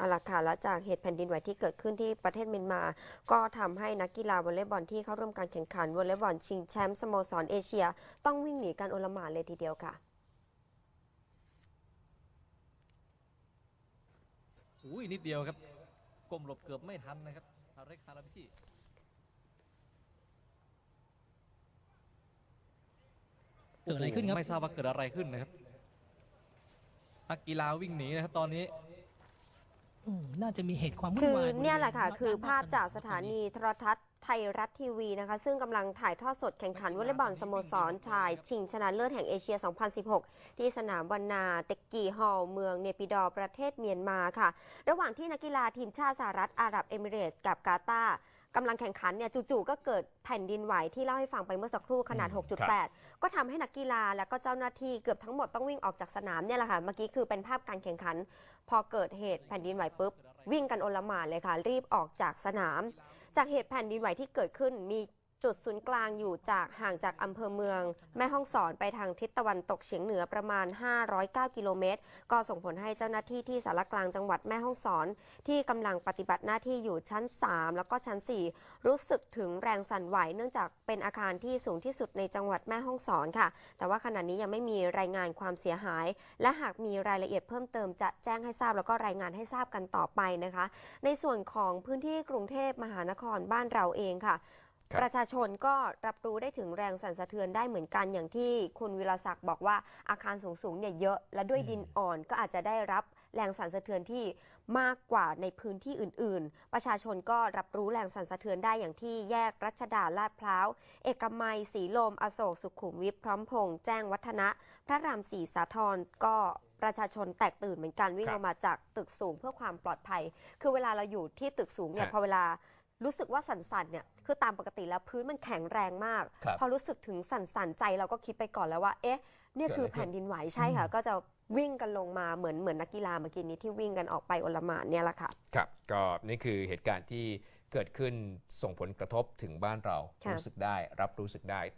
เอาละค่ะและจากเหตุแผ่นดินไหวที่เกิดขึ้นที่ประเทศเมียนมา ก็ทำให้นักกีฬาวอลเลย์บอลที่เข้าร่วมการแข่งขันวอลเลย์บอลชิงแชมป์สโมสรเอเชีย ต้องวิ่งหนีการโอลหม่านเลยทีเดียวค่ะอุ้ยนิดเดียวครับก้มหลบเกือบไม่ทันนะครับอาเร็กฮาราบิเกิดอะไรขึ้นครับ ไม่ทราบว่าเกิดอะไรขึ้นนะครับนักกีฬาวิ่งหนีนะครับตอนนี้อืม น่าจะมีเหตุความวุ่คืนอวายบริวณเนี่ยแหละค่ะ คือภาพจากสถานีโทรทัศน์ ไทยรัฐทีวีนะคะ ซึ่งกำลังถ่ายทอดสดแข่งขันวอลเลย์บอลสโมสรชาย ชิงชนะเลิศแห่งเอเชีย 2016 ที่สนามวันนาเต็กกีฮอลเมืองเนปิดอประเทศเมียนมาค่ะ ระหว่างที่นักกีฬาทีมชาติสหรัฐอาหรับเอมิเรตส์กับกาตาร์กำลังแข่งขันเนี่ยจู่ๆก็เกิดแผ่นดินไหวที่เล่าให้ฟังไปเมื่อสักครู่ขนาด 6.8 ก็ทำให้นักกีฬาและก็เจ้าหน้าที่เกือบทั้งหมดต้องวิ่งออกจากสนามเนี่ยแหละค่ะ เมื่อกี้คือเป็นภาพการแข่งขัน พอเกิดเหตุแผ่นดินไหวปุ๊บ วิ่งกันโอลหม่านเลยค่ะ รีบออกจากสนาม จากเหตุแผ่นดินไหวที่เกิดขึ้นมี จุดศูนย์กลางอยู่จากห่างจากอำเภอเมือง แม่ฮ่องสอนไปทางทิศตะวันตกเฉียงเหนือประมาณ 509 กิโลเมตร ก็ส่งผลให้เจ้าหน้าที่ที่สารกลางจังหวัดแม่ฮ่องสอน ที่กำลังปฏิบัติหน้าที่อยู่ชั้น 3 แล้วก็ชั้น 4 รู้สึกถึงแรงสั่นไหวเนื่องจากเป็นอาคารที่สูงที่สุดในจังหวัดแม่ฮ่องสอนค่ะ แต่ว่าขณะนี้ยังไม่มีรายงานความเสียหาย และหากมีรายละเอียดเพิ่มเติมจะแจ้งให้ทราบแล้วก็รายงานให้ทราบกันต่อไปนะคะ ในส่วนของพื้นที่กรุงเทพมหานครบ้านเราเองค่ะ ประชาชนก็รับรู้ได้ถึงแรงสั่นสะเทือนได้เหมือนกันอย่างที่คุณวิรศักดิ์บอกว่าอาคารสูงๆเนี่ยเยอะ และด้วยดินอ่อนก็อาจจะได้รับแรงสั่นสะเทือนที่มากกว่าในพื้นที่อื่น ๆ ประชาชนก็รับรู้แรงสั่นสะเทือนได้อย่างที่แยกรัชดาลาดพร้าว เอกมัยศรีลม อโศกสุขุมวิทพร้อมพงษ์แจ้งวัฒนะ พระรามสี่สาทรก็ประชาชนแตกตื่นเหมือนกันวิ่งครัลงมาจากตึกสูงเพื่อความปลอดภัย คือเวลาเราอยู่ที่ตึกสูงเนี่ยพอเวลา รู้สึกว่าสั่นๆเนี่ยคือตามปกติแล้วพื้นมันแข็งแรงมาก ครับพอรู้สึกถึงสั่นๆใจเราก็คิดไปก่อนแล้วว่า เอ๊ะเนี่ยคือเกิดอะไรขึ้นแผ่นดินไหวใช่ค่ะ ก็จะวิ่งกันลงมาเหมือนเหมือนนักกีฬาเมื่อกี้นี้ที่วิ่งกันออกไปโอลหมานเนี่ยแหละค่ะ ครับก็นี่คือเหตุการณ์ที่เกิดขึ้นส่งผลกระทบถึงบ้านเรา ค่ะ รู้สึกได้รับรู้สึกได้